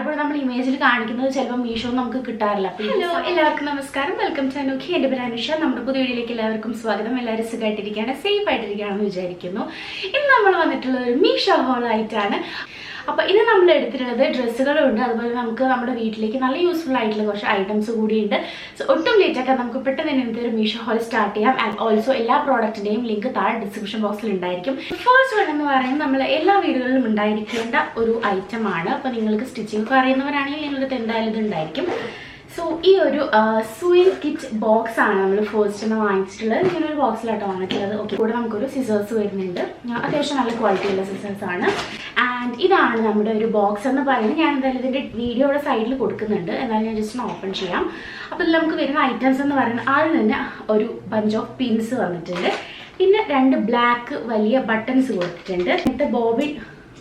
പലപ്പോഴും നമ്മൾ ഇമേജിൽ കാണിക്കുന്നത് ചിലപ്പോൾ മീഷോ നമുക്ക് കിട്ടാറില്ല. ഹലോ എല്ലാവർക്കും നമസ്കാരം. വെൽക്കം ടു അനുഖി എന്റെ പേര് അനുഷ നമ്മുടെ പുതിയ വീഡിയോയിലേക്ക് എല്ലാവർക്കും സ്വാഗതം. എല്ലാവരും സുഖമായിട്ടിരിക്കുകയാണ് സേഫ് ആയിട്ടിരിക്കുകയാണെന്ന് വിചാരിക്കുന്നു. ഇന്ന് നമ്മൾ വന്നിട്ടുള്ള ഒരു മീഷോ ഹോൾ ആയിട്ടാണ് അപ്പോൾ ഇത് നമ്മൾ എടുത്തിട്ടുള്ളത് ഡ്രസ്സുകളും ഉണ്ട്. അതുപോലെ നമുക്ക് നമ്മുടെ വീട്ടിലേക്ക് നല്ല യൂസ്ഫുൾ ആയിട്ടുള്ള കുറച്ച് ഐറ്റംസ് കൂടിയുണ്ട് സോ ഒട്ടും ലേറ്റ് ആക്കാൻ നമുക്ക് പെട്ടെന്ന് ഇന്നത്തെ ഒരു മീഷോ ഹോൾ സ്റ്റാർട്ട് ചെയ്യാം. ആൻഡ് ഓൾസോ എല്ലാ പ്രോഡക്റ്റിന്റെയും ലിങ്ക് താഴെ ഡിസ്ക്രിപ്ഷൻ ബോക്സിൽ ഉണ്ടായിരിക്കും. ഫസ്റ്റ് വൺ എന്ന് പറയുന്നത് നമ്മൾ എല്ലാ വീടുകളിലും ഉണ്ടായിരിക്കേണ്ട ഒരു ഐറ്റം ആണ്. അപ്പോൾ നിങ്ങൾക്ക് സ്റ്റിച്ചിങ് ഒക്കെ അറിയുന്നവരാണെങ്കിൽ നിങ്ങളുടെ എന്തായാലും ഇത് ഉണ്ടായിരിക്കും. സോ ഈ ഒരു സ്വീറ്റ് കിറ്റ് ബോക്സ് ആണ് നമ്മൾ ഫസ്റ്റ് തന്നെ വാങ്ങിച്ചിട്ടുള്ളത്. ഇങ്ങനെ ഒരു ബോക്സിലാട്ടോ വാങ്ങിച്ചിട്ടുള്ളത്. ഓക്കെ കൂടെ നമുക്കൊരു സിസേഴ്സ് വരുന്നുണ്ട്. അത്യാവശ്യം നല്ല ക്വാളിറ്റിയുള്ള സിസേഴ്സ് ആണ്. ആൻഡ് ഇതാണ് നമ്മുടെ ഒരു ബോക്സ് എന്ന് പറയുന്നത്. ഞാൻ എന്തായാലും ഇതിന്റെ വീഡിയോയുടെ സൈഡിൽ കൊടുക്കുന്നുണ്ട്. എന്നാലും ഞാൻ ജസ്റ്റ് ഓപ്പൺ ചെയ്യാം. അപ്പോൾ ഇതിൽ നമുക്ക് വരുന്ന ഐറ്റംസ് എന്ന് പറയുന്നത് ആദ്യം തന്നെ ഒരു ബഞ്ച് ഓഫ് പിൻസ് വന്നിട്ടുണ്ട്. പിന്നെ രണ്ട് ബ്ലാക്ക് വലിയ ബട്ടൺസ് കൊടുത്തിട്ടുണ്ട്. എന്നിട്ട് ബോബിൻ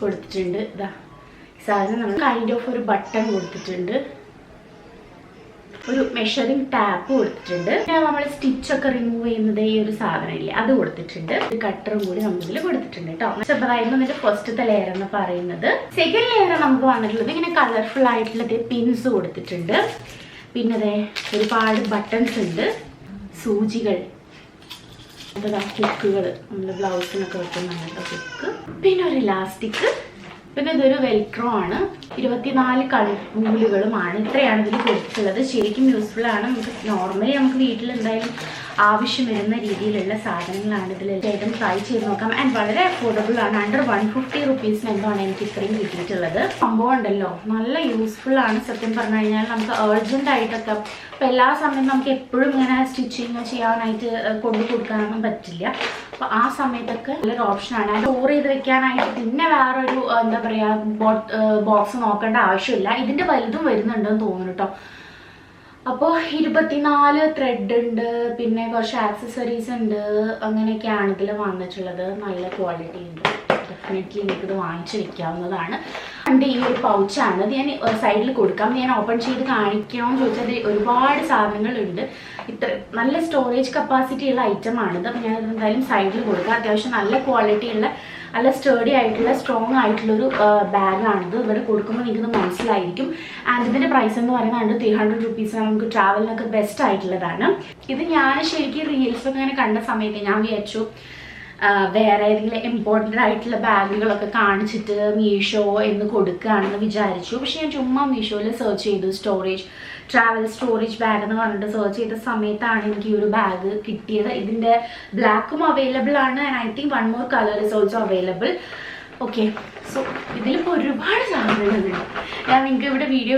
കൊടുത്തിട്ടുണ്ട്. ഇതാ സാധനം നമ്മൾ കൈൻഡ് ഓഫ് ഒരു ബട്ടൺ കൊടുത്തിട്ടുണ്ട്. ഒരു മെഷറിംഗ് ടാപ്പ് കൊടുത്തിട്ടുണ്ട്. പിന്നെ നമ്മൾ സ്റ്റിച്ച് ഒക്കെ റിമൂവ് ചെയ്യുന്നത് ഈ ഒരു സാധനം ഇല്ലേ അത് കൊടുത്തിട്ടുണ്ട്. ഒരു കട്ടറും കൂടി നമ്മളിൽ കൊടുത്തിട്ടുണ്ട് കേട്ടോ ചെറുതായിരുന്നു ഇതിന്റെ ഫസ്റ്റത്തെ ലെയർ എന്ന് പറയുന്നത്. സെക്കൻഡ് ലെയർ നമുക്ക് വന്നിട്ടുള്ളത് ഇങ്ങനെ കളർഫുൾ ആയിട്ടുള്ള പിൻസ് കൊടുത്തിട്ടുണ്ട്. പിന്നെ അതെ ഒരുപാട് ബട്ടൺസ് ഉണ്ട്. സൂചികൾ. ഹുക്കുകൾ നമ്മൾ ബ്ലൗസിനൊക്കെ വെക്കുന്ന അങ്ങനത്തെ ഹുക്ക് പിന്നെ ഒരു ഇലാസ്റ്റിക് പിന്നെ ഇതൊരു വെൽക്രോ ആണ്. ഇരുപത്തിനാല് കളർ നൂലുകളുമാണ്. ഇത്രയാണ് ഇതിൽ കൊടുത്തിട്ടുള്ളത്. ശരിക്കും യൂസ്ഫുൾ ആണ്. നമുക്ക് നോർമലി നമുക്ക് വീട്ടിൽ എന്തായാലും ആവശ്യം വരുന്ന രീതിയിലുള്ള സാധനങ്ങളാണ് ഇതിൽ ഏതും ട്രൈ ചെയ്ത് നോക്കാം. ആൻഡ് വളരെ അഫോർഡബിൾ ആണ്. അണ്ടർ വൺ ഫിഫ്റ്റി റുപ്പീസിന് എന്താണ് എനിക്ക് ഇത്രയും കിട്ടിയിട്ടുള്ളത്. സംഭവം ഉണ്ടല്ലോ. നല്ല യൂസ്ഫുൾ ആണ് സത്യം പറഞ്ഞു കഴിഞ്ഞാൽ. നമുക്ക് അർജന്റ് ആയിട്ടൊക്കെ ഇപ്പൊ എല്ലാ സമയം നമുക്ക് എപ്പോഴും ഇങ്ങനെ സ്റ്റിച്ചിങ് ചെയ്യാനായിട്ട് കൊണ്ടു കൊടുക്കാനൊന്നും പറ്റില്ല. അപ്പോൾ ആ സമയത്തൊക്കെ നല്ലൊരു ഓപ്ഷനാണ് അത് സ്റ്റോർ ചെയ്ത് വെക്കാനായിട്ട് പിന്നെ വേറൊരു എന്താ പറയാ ബോക്സ് നോക്കേണ്ട ആവശ്യമില്ല. ഇതിന്റെ വലുതും വരുന്നുണ്ടെന്ന് തോന്നുന്നു കേട്ടോ അപ്പോൾ ഇരുപത്തിനാല് ത്രെഡ് ഉണ്ട് പിന്നെ കുറച്ച് ആക്സസറീസ് ഉണ്ട് അങ്ങനെയൊക്കെയാണ് ഇതിൽ വന്നിട്ടുള്ളത്. നല്ല ക്വാളിറ്റി ഉണ്ട്. ഡെഫിനറ്റ്ലി നിങ്ങൾക്ക് ഇത് വാങ്ങിച്ചു വെക്കാവുന്നതാണ്. എന്റെ ഈ ഒരു പൗച്ചാണ് ഇത് ഞാൻ സൈഡിൽ കൊടുക്കാം. ഞാൻ ഓപ്പൺ ചെയ്ത് കാണിക്കണമെന്ന് ചോദിച്ചാൽ ഒരുപാട് സാധനങ്ങളുണ്ട്. ഇത്ര നല്ല സ്റ്റോറേജ് കപ്പാസിറ്റി ഉള്ള ഐറ്റം ആണിത് അപ്പം ഞാൻ എന്തായാലും സൈഡിൽ കൊടുക്കാം. അത്യാവശ്യം നല്ല ക്വാളിറ്റി ഉള്ള നല്ല സ്റ്റേഡി ആയിട്ടുള്ള സ്ട്രോങ് ആയിട്ടുള്ളൊരു ബാഗാണിത് ഇവിടെ കൊടുക്കുമ്പോൾ നിങ്ങൾക്ക് മനസ്സിലായിരിക്കും. ആൻഡ് ഇതിന്റെ പ്രൈസ് എന്ന് പറയുന്നത് ത്രീ ഹൺഡ്രഡ് റുപ്പീസാണ് നമുക്ക് ട്രാവലിനൊക്കെ ബെസ്റ്റ് ആയിട്ടുള്ളതാണ്. ഇത് ഞാൻ ശരിക്കും റീൽസൊക്കെ ഇങ്ങനെ കണ്ട സമയത്ത് ഞാൻ വിചാരിച്ചു വേറെ ഏതെങ്കിലും ഇമ്പോർട്ടന്റ് ആയിട്ടുള്ള ബാഗുകളൊക്കെ കാണിച്ചിട്ട് മീഷോ എന്ന് കൊടുക്കുകയാണെന്ന് വിചാരിച്ചു. പക്ഷെ ഞാൻ ചുമ്മാ മീഷോയിൽ സെർച്ച് ചെയ്തു സ്റ്റോറേജ് ട്രാവൽ സ്റ്റോറേജ് ബാഗ് എന്ന് പറഞ്ഞിട്ട് സെർച്ച് ചെയ്ത സമയത്താണ് എനിക്ക് ഈ ഒരു ബാഗ് കിട്ടിയത്. ഇതിന്റെ ബ്ലാക്കും അവൈലബിൾ ആണ് and I think one more colour is also available okay so ഇതിലിപ്പോൾ ഒരുപാട് സാധനങ്ങളുണ്ട് ഞാൻ നിങ്ങൾക്ക് ഇവിടെ വീഡിയോ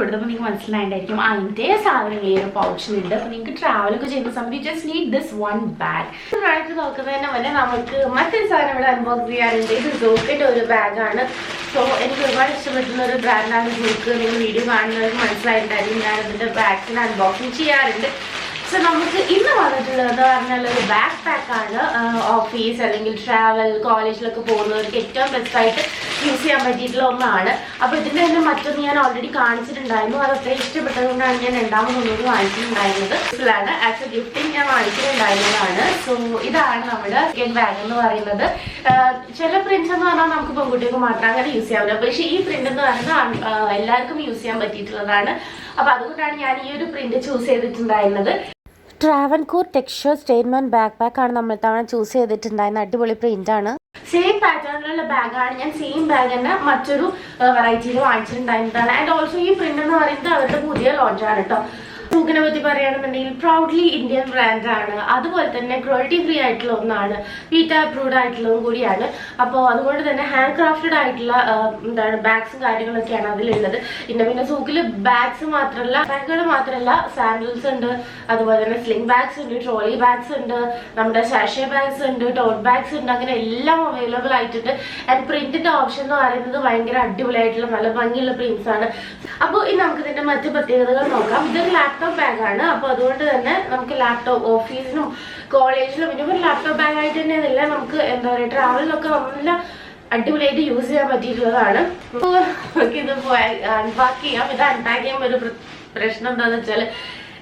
കൊടുത്തപ്പോൾ നിങ്ങൾക്ക് മനസ്സിലായിട്ടുണ്ടായിരിക്കും അതിന്റെ സാധനങ്ങൾ ഈ ഒരു പൗച്ചിലുണ്ട് അപ്പോൾ നിങ്ങൾക്ക് ട്രാവലൊക്കെ ചെയ്യുന്ന സമയത്ത് just need this one bag ആയിട്ട് നോക്കുന്നതിന് മുന്നേ നമുക്ക് മറ്റൊരു സാധനം ഇവിടെ അൺബോക്സ് ചെയ്യാറുണ്ട് ഇത് ജോക്കിന്റെ ഒരു ബാഗാണ് സോ എനിക്ക് ഒരുപാട് ഇഷ്ടപ്പെടുന്ന ഒരു ബ്രാൻഡാണ് ജോക്ക് നിങ്ങൾ വീഡിയോ കാണുന്നവർക്ക് മനസ്സിലായിട്ടുണ്ടായിരിക്കും. ഞാൻ ഇതിന്റെ ബാഗ്സിന് അൺബോക്സിങ് ചെയ്യാറുണ്ട്. സോ നമുക്ക് ഇന്ന് വന്നിട്ടുള്ളത് പറഞ്ഞാൽ ഒരു ബാക്ക് പാക്കാണ് ഓഫീസ് അല്ലെങ്കിൽ ട്രാവൽ കോളേജിലൊക്കെ പോകുന്നവർക്ക് ഏറ്റവും ബെസ്റ്റ് ആയിട്ട് യൂസ് ചെയ്യാൻ പറ്റിയിട്ടുള്ള ഒന്നാണ്. അപ്പോൾ ഇതിന്റെ തന്നെ മറ്റൊന്ന് ഞാൻ ഓൾറെഡി കാണിച്ചിട്ടുണ്ടായിരുന്നു. അത് അത്രയും ഇഷ്ടപ്പെട്ടതുകൊണ്ടാണ് ഞാൻ രണ്ടാമത് ഒന്നുകൂടി വാങ്ങിച്ചിട്ടുണ്ടായിരുന്നത്. ഇതിലാണ് ആസ് എ ഗിഫ്റ്റിംഗ് ഞാൻ വാങ്ങിച്ചിട്ടുണ്ടായിരുന്നതാണ്. സോ ഇതാണ് നമ്മുടെ സ്കിൻ ബാഗ് എന്ന് പറയുന്നത്. ചില പ്രിന്റ്സ് എന്ന് പറഞ്ഞാൽ നമുക്ക് പെൺകുട്ടികൾക്ക് മാത്രം അങ്ങനെ യൂസ് ചെയ്യാവില്ല പക്ഷേ ഈ പ്രിന്റ് എന്ന് പറയുന്നത് എല്ലാവർക്കും യൂസ് ചെയ്യാൻ പറ്റിയിട്ടുള്ളതാണ്. അപ്പോൾ അതുകൊണ്ടാണ് ഞാൻ ഈ ഒരു പ്രിന്റ് ചൂസ് ചെയ്തിട്ടുണ്ടായിരുന്നത്. Travancore texture statement backpack ആണ് നമ്മൾ തവണ ചൂസ് ചെയ്തിട്ടുണ്ടായിരുന്ന അടിപൊളി പ്രിന്റ് ആണ്. സെയിം പാറ്റേണിലുള്ള ബാഗാണ് ഞാൻ സെയിം ബാഗ് തന്നെ മറ്റൊരു വെറൈറ്റിയിൽ വാങ്ങിച്ചിട്ടുണ്ടായിരുന്നതാണ്. ആൻഡ് ഓൾസോ ഈ പ്രിന്റ് എന്ന് പറയുന്നത് അവരുടെ പുതിയ ലോഞ്ചാണ് കേട്ടോ സൂക്കിനെ പറ്റി പറയുകയാണെന്നുണ്ടെങ്കിൽ പ്രൗഡ്ലി ഇന്ത്യൻ ബ്രാൻഡാണ് അതുപോലെ തന്നെ ക്വാളിറ്റി ഫ്രീ ആയിട്ടുള്ള ഒന്നാണ്. വീറ്റ അപ്രൂവ്ഡ് ആയിട്ടുള്ളതും കൂടിയാണ്. അപ്പോൾ അതുകൊണ്ട് തന്നെ ഹാൻഡ് ക്രാഫ്റ്റഡ് ആയിട്ടുള്ള എന്താണ് ബാഗ്സും കാര്യങ്ങളൊക്കെയാണ് അതിലുള്ളത്. പിന്നെ പിന്നെ സൂക്കിൽ ബാഗ്സ് മാത്രമല്ല ബാഗുകൾ മാത്രമല്ല സാൻഡൽസ് ഉണ്ട്. അതുപോലെ തന്നെ സ്ലിംഗ് ബാഗ്സ് ഉണ്ട് ട്രോളി ബാഗ്സ് ഉണ്ട് നമ്മുടെ ശാഷ്യ ബാഗ്സ് ഉണ്ട് ടോട്ട് ബാഗ്സ് ഉണ്ട് അങ്ങനെ എല്ലാം അവൈലബിൾ ആയിട്ടുണ്ട്. ആൻഡ് പ്രിന്റിന്റെ ഓപ്ഷൻ എന്ന് പറയുന്നത് ഭയങ്കര അടിപൊളിയായിട്ടുള്ള നല്ല ഭംഗിയുള്ള പ്രിന്റ്സ് ആണ്. അപ്പോൾ ഇനി നമുക്ക് ഇതിന്റെ മറ്റ് പ്രത്യേകതകൾ നോക്കാം. ഇതൊരു ലാപ്ടോപ്പ് ബാഗാണ് അപ്പോൾ അതുകൊണ്ട് തന്നെ നമുക്ക് ലാപ്ടോപ്പ് ഓഫീസിനും കോളേജിലും പിന്നെ ഒരു ലാപ്ടോപ്പ് ബാഗായിട്ട് തന്നെ ഇതല്ല നമുക്ക് എന്താ പറയുക ട്രാവലിനൊക്കെ നല്ല അടിപൊളിയായിട്ട് യൂസ് ചെയ്യാൻ പറ്റിയിട്ടുള്ളതാണ്. അപ്പോൾ നമുക്ക് ഇത് അൺപാക്ക് ചെയ്യാം. ഇത് അൺപാക്ക് ചെയ്യുമ്പോൾ ഒരു പ്രശ്നം എന്താണെന്ന് വെച്ചാൽ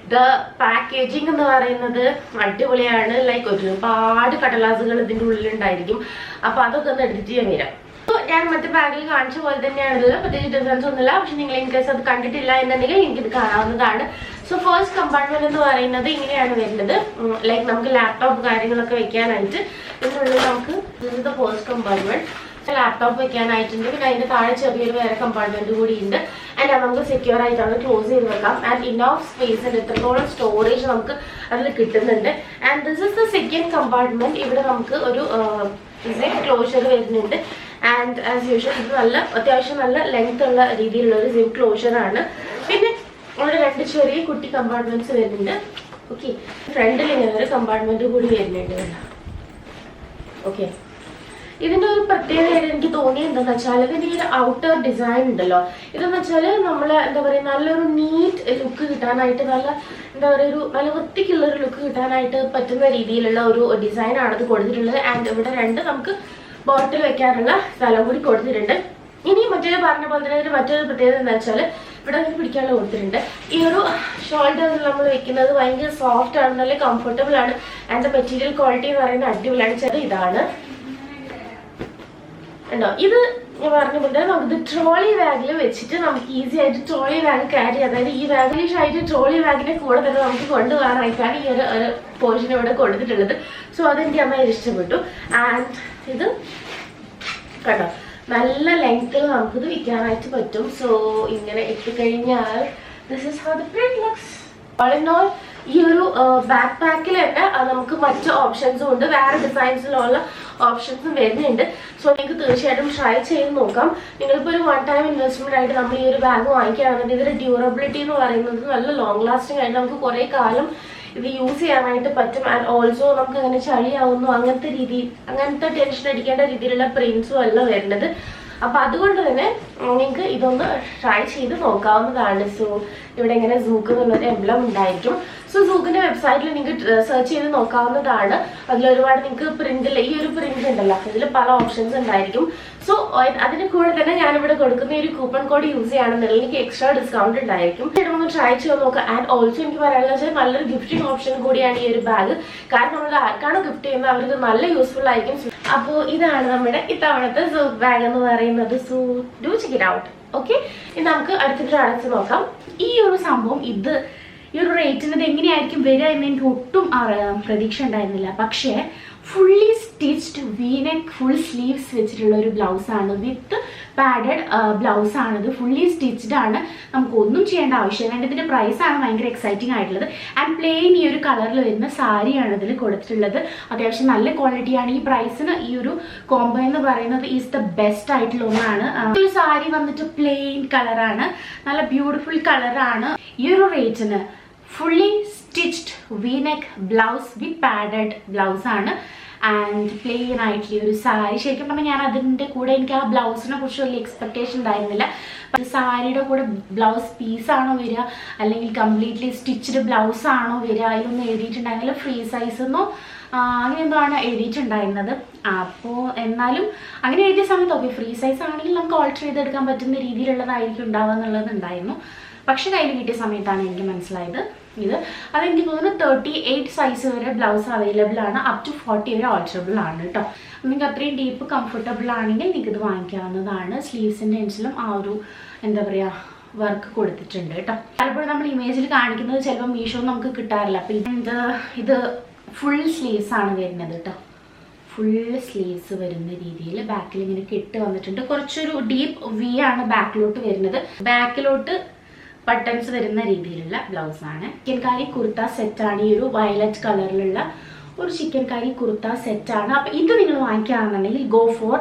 ഇത് പാക്കേജിങ് എന്ന് പറയുന്നത് അടിപൊളിയാണ്. ലൈക്ക് ഒരുപാട് കടലാസുകൾ ഇതിന്റെ ഉള്ളിലുണ്ടായിരിക്കും. അപ്പോൾ അതൊക്കെ ഒന്ന് എഡിറ്റ് ചെയ്യാൻ വരാം. ഞാൻ മറ്റേ ബാഗിൽ കാണിച്ച പോലെ തന്നെയാണല്ലോ. പ്രത്യേകിച്ച് ഡിഫറൻസ് ഒന്നുമില്ല. പക്ഷെ നിങ്ങൾ ഇൻ കേസ് അത് കണ്ടിട്ടില്ല എന്നുണ്ടെങ്കിൽ എനിക്കിത് ഇത് കാണാവുന്നതാണ്. സോ ഫസ്റ്റ് കമ്പാർട്ട്മെന്റ് എന്ന് പറയുന്നത് ഇങ്ങനെയാണ് വരുന്നത്. ലൈക്ക് നമുക്ക് ലാപ്ടോപ്പ് കാര്യങ്ങളൊക്കെ വെക്കാനായിട്ട്. ഇതിനുള്ളിൽ നമുക്ക് ഫസ്റ്റ് കമ്പാർട്ട്മെന്റ് ലാപ്ടോപ്പ് വെക്കാനായിട്ടുണ്ട്. പിന്നെ അതിന്റെ താഴെ ചെറിയൊരു വേറെ കമ്പാർട്ട്മെന്റ് കൂടി ഉണ്ട്. ആൻഡ് അത് നമുക്ക് സെക്യൂർ ആയിട്ടാണ് ക്ലോസ് ചെയ്ത് വെക്കാം. ആൻഡ് ഇനോഫ് ഉണ്ട് എത്രത്തോളം സ്റ്റോറേജ് നമുക്ക് അതിൽ കിട്ടുന്നുണ്ട്. And this is the second compartment ഇവിടെ നമുക്ക് ഒരു ക്ലോഷർ വരുന്നുണ്ട്. ആൻഡ് ആസ് യൂഷ്വൽ ഇത് നല്ല അത്യാവശ്യം നല്ല ലെങ്ത് ഉള്ള രീതിയിലുള്ള ഒരു സിം ആണ്. പിന്നെ ഇവിടെ രണ്ട് ചെറിയ കുട്ടി കമ്പാർട്ട്മെന്റ്സ് വരുന്നുണ്ട്. ഓക്കെ ഫ്രണ്ടിൽ ഇങ്ങനെ ഒരു കമ്പാർട്ട്മെന്റ് കൂടി വരുന്നുണ്ട് ഓക്കെ ഇതിന്റെ ഒരു പ്രത്യേകത എനിക്ക് തോന്നിയത് എന്താണെന്ന് വെച്ചാൽ ഇതിന്റെ ഈ ഒരു ഔട്ടർ ഡിസൈൻ ഉണ്ടല്ലോ. ഇതെന്ന് വെച്ചാൽ നമ്മൾ എന്താ പറയുക നല്ലൊരു നീറ്റ് ലുക്ക് കിട്ടാനായിട്ട് നല്ല എന്താ പറയുക ഒരു നല്ല വൃത്തിക്കുള്ള ഒരു ലുക്ക് കിട്ടാനായിട്ട് പറ്റുന്ന രീതിയിലുള്ള ഒരു ഡിസൈൻ ആണ് ഇത് കൊടുത്തിട്ടുള്ളത്. ആൻഡ് ഇവിടെ രണ്ട് നമുക്ക് ബോട്ടിൽ വെക്കാനുള്ള സ്ഥലം കൂടി കൊടുത്തിട്ടുണ്ട്. ഇനി മറ്റേ പറഞ്ഞ പോലെ തന്നെ ഇതിന് മറ്റൊരു പ്രത്യേകത എന്താ വെച്ചാൽ ഇവിടെ നിന്ന് പിടിക്കാനുള്ള കൊടുത്തിട്ടുണ്ട്. ഈ ഒരു ഷോൾഡർ നമ്മൾ വെക്കുന്നത് ഭയങ്കര സോഫ്റ്റ് ആണ് നല്ല കംഫർട്ടബിൾ ആണ്. ആൻഡ് മെറ്റീരിയൽ ക്വാളിറ്റി എന്ന് പറയുന്നത് അടിപൊളിയാണ്. ചെറിയ ഇതാണ്. ഉണ്ടോ ഇത് ഞാൻ പറഞ്ഞ പോലെ നമുക്ക് ട്രോളി ബാഗിൽ വെച്ചിട്ട് നമുക്ക് ഈസി ആയിട്ട് ട്രോളി ബാഗ് ക്യാരി അതായത് ഈ ബാഗിലിഷ് ആയിട്ട് ട്രോളി ബാഗിന്റെ കൂടെ തന്നെ നമുക്ക് കൊണ്ടുപോകാനായിട്ടാണ് ഈ ഒരു ഒരു പോർഷൻ ഇവിടെ കൊടുത്തിട്ടുള്ളത്. സോ അതെനിക്ക് അമ്മ ഇഷ്ടപ്പെട്ടു. ആൻഡ് ഇത് കണ്ടോ? നല്ല ലെങ്ത്തിൽ നമുക്കിത് വിൽക്കാനായിട്ട് പറ്റും. സോ ഇങ്ങനെ ഇട്ടുകഴിഞ്ഞാൽ this is how the print looks all in all ഈ ഒരു ബാക്ക് പാക്കിൽ തന്നെ നമുക്ക് മറ്റ് ഓപ്ഷൻസും ഉണ്ട്. വേറെ ഡിസൈൻസിലുള്ള ഓപ്ഷൻസും വരുന്നുണ്ട്. സോ നിങ്ങൾക്ക് തീർച്ചയായിട്ടും ട്രൈ ചെയ്ത് നോക്കാം. നിങ്ങളിപ്പോൾ ഒരു വൺ ടൈം ഇൻവെസ്റ്റ്മെന്റ് ആയിട്ട് നമ്മൾ ഈ ഒരു ബാഗ് വാങ്ങിക്കുകയാണെന്നുണ്ടെങ്കിൽ ഇതിന്റെ ഡ്യൂറബിലിറ്റി എന്ന് പറയുന്നത് നല്ല ലോങ് ലാസ്റ്റിംഗ് ആയിട്ട് നമുക്ക് കുറേ കാലം ഇത് യൂസ് ചെയ്യാനായിട്ട് പറ്റും. ആൻഡ് ഓൾസോ നമുക്ക് അങ്ങനെ ചളിയാവുന്നു അങ്ങനത്തെ രീതി അങ്ങനത്തെ ടെൻഷൻ അടിക്കേണ്ട രീതിയിലുള്ള പ്രിന്റ്സും അല്ല വരുന്നത്. അപ്പൊ അതുകൊണ്ട് തന്നെ നിങ്ങൾക്ക് ഇതൊന്ന് ട്രൈ ചെയ്ത് നോക്കാവുന്നതാണ്. സോ ഇവിടെ ഇങ്ങനെ സൂക്ക് എന്നുള്ളൊരു എംബ്ലം ഉണ്ടായിരിക്കും. സോ സൂക്കിന്റെ വെബ്സൈറ്റിൽ നിങ്ങൾക്ക് സെർച്ച് ചെയ്ത് നോക്കാവുന്നതാണ്. അതിൽ ഒരുപാട് നിങ്ങൾക്ക് പ്രിന്റിൽ ഈ ഒരു പ്രിന്റ് ഉണ്ടല്ലോ ഇതിൽ പല ഓപ്ഷൻസ് ഉണ്ടായിരിക്കും. സോ അതിന് കൂടെ തന്നെ ഞാൻ ഇവിടെ കൊടുക്കുന്ന ഒരു കൂപ്പൺ കോഡ് യൂസ് ചെയ്യുകയാണെന്നുണ്ടെങ്കിൽ എനിക്ക് എക്സ്ട്രാ ഡിസ്കൗണ്ട് ഉണ്ടായിരിക്കും. ഇവിടെ ഒന്ന് ട്രൈ ചെയ്ത് നോക്കുക ആൻഡ് ഓൾസോ എനിക്ക് പറയാനുള്ള വെച്ചാൽ നല്ലൊരു ഗിഫ്റ്റിംഗ് ഓപ്ഷൻ കൂടിയാണ് ഈ ഒരു ബാഗ് കാരണം നമ്മൾ ആർക്കാണോ ഗിഫ്റ്റ് ചെയ്യുന്നത് അവർക്ക് നല്ല യൂസ്ഫുൾ ആയിരിക്കും. അപ്പോൾ ഇതാണ് നമ്മുടെ ഇത്തവണത്തെ സൂക്ക് ബാഗ് എന്ന് പറയുന്നത്. So do check out okay ഇനി നമുക്ക് അടുത്ത പ്രോഡക്റ്റ്സ് നോക്കാം. ഈ ഒരു സംഭവം ഇത് ഈ ഒരു റേറ്റിന് ഇത് എങ്ങനെയായിരിക്കും വരിക എന്ന് എനിക്ക് ഒട്ടും പ്രതീക്ഷ ഉണ്ടായിരുന്നില്ല. പക്ഷേ fully stitched V neck full sleeves വെച്ചിട്ടുള്ള ഒരു ബ്ലൗസാണ് വിത്ത് പാഡഡ് ബ്ലൗസ് ആണിത് ഫുള്ളി സ്റ്റിച്ച്ഡ് ആണ്. നമുക്ക് ഒന്നും ചെയ്യേണ്ട ആവശ്യമില്ല. ആൻഡ് ഇതിന്റെ പ്രൈസ് ആണ് ഭയങ്കര എക്സൈറ്റിംഗ് ആയിട്ടുള്ളത്. ആൻഡ് പ്ലെയിൻ ഈ ഒരു കളറിൽ വരുന്ന സാരിയാണ് ഇതിൽ കൊടുത്തിട്ടുള്ളത്. അത്യാവശ്യം നല്ല ക്വാളിറ്റിയാണ് ഈ പ്രൈസിന് ഈ ഒരു കോംബോ എന്ന് പറയുന്നത് ഈസ് ദ ബെസ്റ്റ് ആയിട്ടുള്ള ഒന്നാണ്. ഈ ഒരു സാരി വന്നിട്ട് പ്ലെയിൻ കളറാണ് നല്ല ബ്യൂട്ടിഫുൾ കളറാണ് ഈ ഒരു റേറ്റിന് fully stitched V neck blouse with padded blouse ആണ്. ആൻഡ് പ്ലെയിൻ ആയിട്ടുള്ള ഒരു സാരി ശരിക്കും പറഞ്ഞാൽ ഞാൻ അതിന്റെ കൂടെ എനിക്ക് ആ ബ്ലൗസിനെ കുറിച്ച് വലിയ എക്സ്പെക്ടേഷൻ ഉണ്ടായിരുന്നില്ല. സാരിയുടെ കൂടെ ബ്ലൗസ് പീസാണോ വരിക അല്ലെങ്കിൽ കംപ്ലീറ്റ്ലി സ്റ്റിച്ച്ഡ് ബ്ലൗസ് ആണോ വരിക അതിലൊന്നും എഴുതിയിട്ടുണ്ടായിരുന്നില്ല ഫ്രീ സൈസ് എന്നോ അങ്ങനെ എന്തോ ആണ് എഴുതിയിട്ടുണ്ടായിരുന്നത്. അപ്പോൾ എന്നാലും അങ്ങനെ എഴുതിയ സമയത്ത് ഓക്കെ ഫ്രീ സൈസ് ആണെങ്കിൽ നമുക്ക് ഓൾട്ടർ ചെയ്തെടുക്കാൻ പറ്റുന്ന രീതിയിലുള്ളതായിരിക്കും ഉണ്ടാവുക എന്നുള്ളത് ഉണ്ടായിരുന്നു. പക്ഷെ കയ്യിൽ കിട്ടിയ സമയത്താണ് എനിക്ക് മനസ്സിലായത്. ഇത്. അതെനിക്ക് തോന്നുന്നു തേർട്ടി എയ്റ്റ് സൈസ് വരെ ബ്ലൗസ് അവൈലബിൾ ആണ്. അപ് ടു ഫോർട്ടി വരെ ഓൾട്ടറബിൾ ആണ് കേട്ടോ നിങ്ങൾക്ക് അത്രയും ഡീപ്പ് കംഫർട്ടബിൾ ആണെങ്കിൽ നിങ്ങൾക്ക് ഇത് വാങ്ങിക്കാവുന്നതാണ്. സ്ലീവ്സിന്റെ എൻസിലും ആ ഒരു എന്താ പറയുക വർക്ക് കൊടുത്തിട്ടുണ്ട് കേട്ടോ പലപ്പോഴും നമ്മൾ ഇമേജിൽ കാണിക്കുന്നത് ചിലപ്പോൾ മീഷോ നമുക്ക് കിട്ടാറില്ല. അപ്പം ഇത് ഇത് ഫുൾ സ്ലീവ്സ് ആണ് വരുന്നത് കേട്ടോ ഫുൾ സ്ലീവ്സ് വരുന്ന രീതിയിൽ ബാക്കിൽ ഇങ്ങനെ കെട്ട് വന്നിട്ടുണ്ട്. കുറച്ചൊരു ഡീപ്പ് വി ആണ് ബാക്കിലോട്ട് വരുന്നത്. ബാക്കിലോട്ട് ബട്ടൺസ് വരുന്ന രീതിയിലുള്ള ബ്ലൗസ് ആണ്. ചിക്കൻകാരി കുർത്ത സെറ്റാണ് ഈ ഒരു വയലറ്റ് കളറിലുള്ള ഒരു ചിക്കൻകാരി കുർത്ത സെറ്റ് ആണ്. അപ്പം ഇത് നിങ്ങൾ വാങ്ങിക്കുകയാണെന്നുണ്ടെങ്കിൽ go for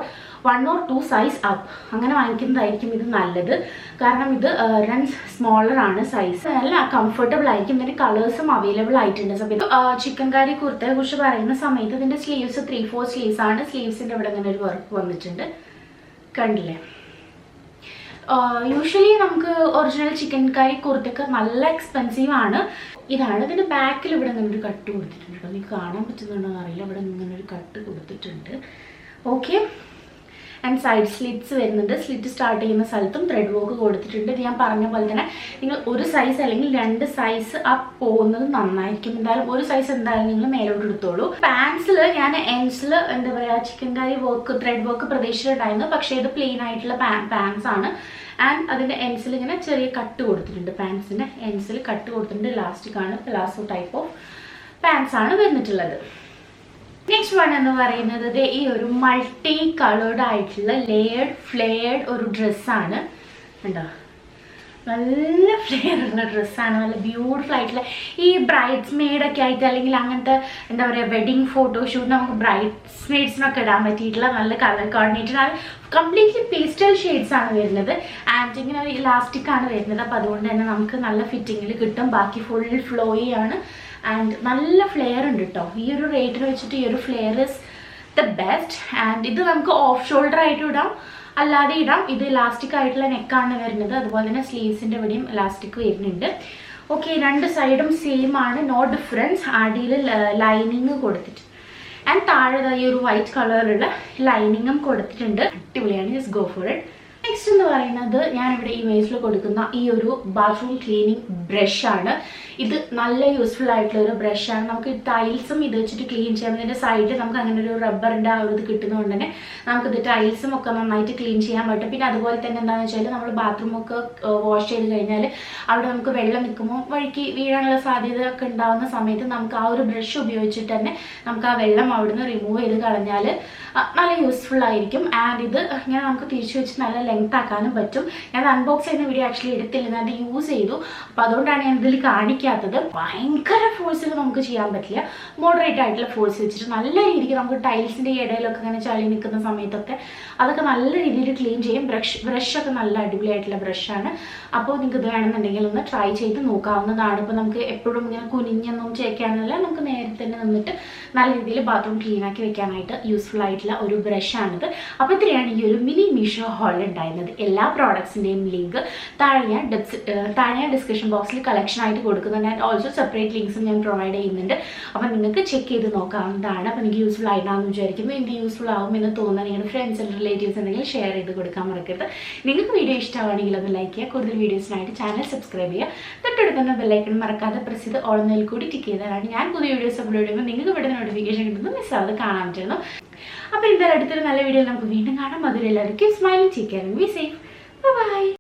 one or two size up അങ്ങനെ വാങ്ങിക്കുന്നതായിരിക്കും ഇത് നല്ലത്. കാരണം ഇത് റൺസ് സ്മോളർ ആണ് സൈസ് നല്ല കംഫർട്ടബിൾ ആയിരിക്കും. ഇതിന്റെ കളേഴ്സും അവൈലബിൾ ആയിട്ടുണ്ട്. സമയത്ത് ചിക്കൻ കാരി കുർത്തയെ കുറിച്ച് പറയുന്ന സമയത്ത് ഇതിന്റെ സ്ലീവ്സ് ത്രീ ഫോർ സ്ലീവ്സ് ആണ്. സ്ലീവ്സിന്റെ ഇവിടെ ഇങ്ങനെ ഒരു വർക്ക് വന്നിട്ടുണ്ട്. കണ്ടില്ലേ? യൂഷ്വലി നമുക്ക് ഒറിജിനൽ ചിക്കൻ കറി കുറുത്തൊക്കെ നല്ല എക്സ്പെൻസീവ് ആണ്. ഇതാണ് ഇതിന്റെ ബാക്കിൽ ഇവിടെ ഇങ്ങനെ ഒരു കട്ട് കൊടുത്തിട്ടുണ്ട്. നിങ്ങൾക്ക് കാണാൻ പറ്റുന്നുണ്ടോ എന്നറിയില്ല ഇവിടെ ഇങ്ങനെ ഒരു കട്ട് കൊടുത്തിട്ടുണ്ട്. ഓക്കെ ആൻഡ് സൈഡ് സ്ലിറ്റ്സ് വരുന്നുണ്ട്. സ്ലിറ്റ് സ്റ്റാർട്ട് ചെയ്യുന്ന സ്ഥലത്തും ത്രെഡ് വർക്ക് കൊടുത്തിട്ടുണ്ട്. ഞാൻ പറഞ്ഞ പോലെ തന്നെ നിങ്ങൾ ഒരു സൈസ് അല്ലെങ്കിൽ രണ്ട് സൈസ് അപ്പ് പോകുന്നത് നന്നായിരിക്കും. എന്തായാലും ഒരു സൈസ് എന്തായാലും നിങ്ങൾ മേലോട്ട് എടുത്തോളൂ. പാൻസിൽ ഞാൻ എൻസിൽ എന്താ പറയുക chikankari work thread work പ്രതീക്ഷിച്ചിട്ടുണ്ടായിരുന്നു. പക്ഷേ ഇത് പ്ലെയിൻ ആയിട്ടുള്ള പാൻസ് ആണ്. ആൻഡ് അതിന്റെ എൻസിൽ ഇങ്ങനെ ചെറിയ കട്ട് കൊടുത്തിട്ടുണ്ട്. പാൻസിന്റെ എൻസിൽ കട്ട് കൊടുത്തിട്ടുണ്ട്. ഇലാസ്റ്റിക് ആണ്. ടൈപ്പ് ഓഫ് പാൻസ് ആണ് വന്നിട്ടുള്ളത്. നെക്സ്റ്റ് വൺ എന്ന് പറയുന്നത് ഈ ഒരു മൾട്ടി കളേർഡ് ആയിട്ടുള്ള ലെയർഡ് ഫ്ലെയർഡ് ഒരു ഡ്രസ്സാണ് ഉണ്ടോ നല്ല ഫ്ലെയർ ഉള്ള ഡ്രസ്സാണ് നല്ല ബ്യൂട്ടിഫുൾ ആയിട്ടുള്ള ഈ ബ്രൈഡ്സ് മെയ്ഡൊക്കെ ആയിട്ട് അല്ലെങ്കിൽ അങ്ങനത്തെ എന്താ പറയുക വെഡിങ് ഫോട്ടോഷൂട്ട് നമുക്ക് ബ്രൈഡ്സ് മെയ്ഡ്സിനൊക്കെ ഇടാൻ പറ്റിയിട്ടുള്ള നല്ല കളർ കോർഡിനേറ്റഡ് ആണ്. കംപ്ലീറ്റ്ലി പേസ്റ്റൽ ഷെയ്ഡ്സ് ആണ് വരുന്നത്. ആൻഡ് ഇങ്ങനെ ഒരു ഇലാസ്റ്റിക് ആണ് വരുന്നത്. അപ്പോൾ അതുകൊണ്ട് തന്നെ നമുക്ക് നല്ല ഫിറ്റിങ്ങിൽ കിട്ടും. ബാക്കി ഫുൾ ഫ്ലോയി ആണ്. ആൻഡ് നല്ല ഫ്ലെയർ ഉണ്ട് കേട്ടോ ഈ ഒരു റേറ്റിന് വെച്ചിട്ട് ഈ ഒരു flare is the best and ഇത് നമുക്ക് ഓഫ് ഷോൾഡർ ആയിട്ട് ഇടാം. അല്ലാതെ ഇടാം. ഇത് ഇലാസ്റ്റിക് ആയിട്ടുള്ള നെക്കാണ് വരുന്നത്. അതുപോലെ തന്നെ സ്ലീവ്സിന്റെ ഇവിടെയും ഇലാസ്റ്റിക് വരുന്നുണ്ട്. ഓക്കെ രണ്ട് സൈഡും സെയിം ആണ്. നോ ഡിഫറൻസ് ആടിയിൽ ലൈനിങ് കൊടുത്തിട്ട്. ആൻഡ് താഴെ ഈ ഒരു വൈറ്റ് കളറിലുള്ള ലൈനിങ്ങും കൊടുത്തിട്ടുണ്ട്. അടിപൊളിയാണ്. Just go for it next എന്ന് പറയുന്നത് ഞാനിവിടെ ഇമേജിൽ കൊടുക്കുന്ന ഈ ഒരു ബാത്റൂം ക്ലീനിങ് ബ്രഷ് ആണ്. ഇത് നല്ല യൂസ്ഫുൾ ആയിട്ടുള്ള ഒരു ബ്രഷാണ് നമുക്ക് ടൈൽസും ഇത് വെച്ചിട്ട് ക്ലീൻ ചെയ്യാം. ഇതിന്റെ സൈഡിൽ നമുക്ക് അങ്ങനെ ഒരു റബ്ബറിന്റെ ആ ഒരു ഇത് കിട്ടുന്നതുകൊണ്ട് തന്നെ നമുക്കിത് ടൈൽസും ഒക്കെ നന്നായിട്ട് ക്ലീൻ ചെയ്യാൻ പറ്റും. പിന്നെ അതുപോലെ തന്നെ എന്താണെന്ന് വെച്ചാൽ നമ്മൾ ബാത്റൂം ഒക്കെ വാഷ് ചെയ്ത് കഴിഞ്ഞാൽ അവിടെ നമുക്ക് വെള്ളം നിൽക്കുമ്പോൾ വഴിക്ക് വീഴാനുള്ള സാധ്യത ഒക്കെ ഉണ്ടാകുന്ന സമയത്ത് നമുക്ക് ആ ഒരു ബ്രഷ് ഉപയോഗിച്ചിട്ട് തന്നെ നമുക്ക് ആ വെള്ളം അവിടുന്ന് റിമൂവ് ചെയ്ത് കളഞ്ഞാൽ നല്ല യൂസ്ഫുൾ ആയിരിക്കും. ആൻഡ് ഇത് ഇങ്ങനെ നമുക്ക് തിരിച്ചു വെച്ച് നല്ല ലെങ്ത് ആക്കാനും പറ്റും. ഞാൻ അൺബോക്സ് ചെയ്യുന്ന വീഡിയോ ആക്ച്വലി എടുത്തില്ല. ഞാൻ അത് യൂസ് ചെയ്തു. അപ്പോൾ അതുകൊണ്ടാണ് ഞാൻ ഇതിൽ കാണിക്കാത്തത്. ഭയങ്കര ഫോഴ്സിൽ നമുക്ക് ചെയ്യാൻ പറ്റില്ല. മോഡറേറ്റ് ആയിട്ടുള്ള ഫോഴ്സ് വെച്ചിട്ട് നല്ല രീതിക്ക് നമുക്ക് ടൈൽസിന്റെ ഇടയിലൊക്കെ ഇങ്ങനെ ചളി നിൽക്കുന്ന സമയത്തൊക്കെ അതൊക്കെ നല്ല രീതിയിൽ ക്ലീൻ ചെയ്യും. ബ്രഷ് ബ്രഷൊക്കെ നല്ല അടിപൊളിയായിട്ടുള്ള ബ്രഷാണ് അപ്പോൾ നിങ്ങൾക്ക് ഇത് വേണമെന്നുണ്ടെങ്കിൽ ഒന്ന് ട്രൈ ചെയ്ത് നോക്കാവുന്നതാണ്. ഇപ്പോൾ നമുക്ക് എപ്പോഴും ഇങ്ങനെ കുനിഞ്ഞൊന്നും ചേക്കാനല്ല. നമുക്ക് നേരത്തെ തന്നെ നിന്നിട്ട് നല്ല രീതിയിൽ ബാത്റൂം ക്ലീൻ ആക്കി വെക്കാനായിട്ട് യൂസ്ഫുൾ ആയിട്ടുള്ള ഒരു ബ്രഷാണിത് അപ്പോൾ ഇത്രയാണ് ഈ ഒരു മിനി മീഷോ ഹോൾ ഉണ്ടായിരുന്നത്. എല്ലാ പ്രോഡക്ട്സിന്റെയും ലിങ്ക് താഴെ ഞാൻ താഴെ ഞാൻ ഡിസ്ക്രിപ്ഷൻ ബോക്സിൽ കളക്ഷൻ ആയിട്ട് കൊടുക്കുന്നുണ്ട് ആൻഡ് ഓൾസോ സെപ്പറേറ്റ് ലിങ്ക്സും ഞാൻ പ്രൊവൈഡ് ചെയ്യുന്നുണ്ട്. അപ്പോൾ നിങ്ങൾക്ക് ചെക്ക് ചെയ്ത് നോക്കാവുന്നതാണ്. അപ്പോൾ എനിക്ക് യൂസ്ഫുൾ ആയിട്ടാണെന്ന് വിചാരിക്കുന്നു. എനിക്ക് യൂസ്ഫുൾ ആവും എന്ന് തോന്നുന്ന നിങ്ങളുടെ ഫ്രണ്ട്സ് ആൻഡ് റിലേറ്റീവ്സ് ഉണ്ടെങ്കിൽ ഷെയർ ചെയ്ത് കൊടുക്കാൻ മറക്കരുത്. നിങ്ങൾക്ക് വീഡിയോ ഇഷ്ടമാണെങ്കിൽ ഒന്ന് ലൈക്ക് ചെയ്യുക. കൂടുതൽ വീഡിയോസിനായിട്ട് ചാനൽ സബ്സ്ക്രൈബ് ചെയ്യുക. തൊട്ടടുത്തുന്ന ബെല്ലൈക്കൺ മറക്കാതെ പ്രസ് ചെയ്ത് ഓൾമെയിൽ കൂടി ടിക്ക് ചെയ്തതാണ് ഞാൻ പുതിയ വീഡിയോസ് അപ്ലോഡ് ചെയ്യുമ്പോൾ നിങ്ങൾക്ക് ഇവിടെ നോട്ടിഫിക്കേഷൻ കിട്ടുന്നത് മിസ്സാവാതെ കാണാൻ പറ്റുന്നു. അപ്പോൾ എന്തായാലും അടുത്തൊരു നല്ല വീഡിയോ നമുക്ക് വീണ്ടും കാണാം. അതിലെല്ലാവർക്കും സ്മൈൽ ചെയ്യാനും ബി സേഫ് ബൈ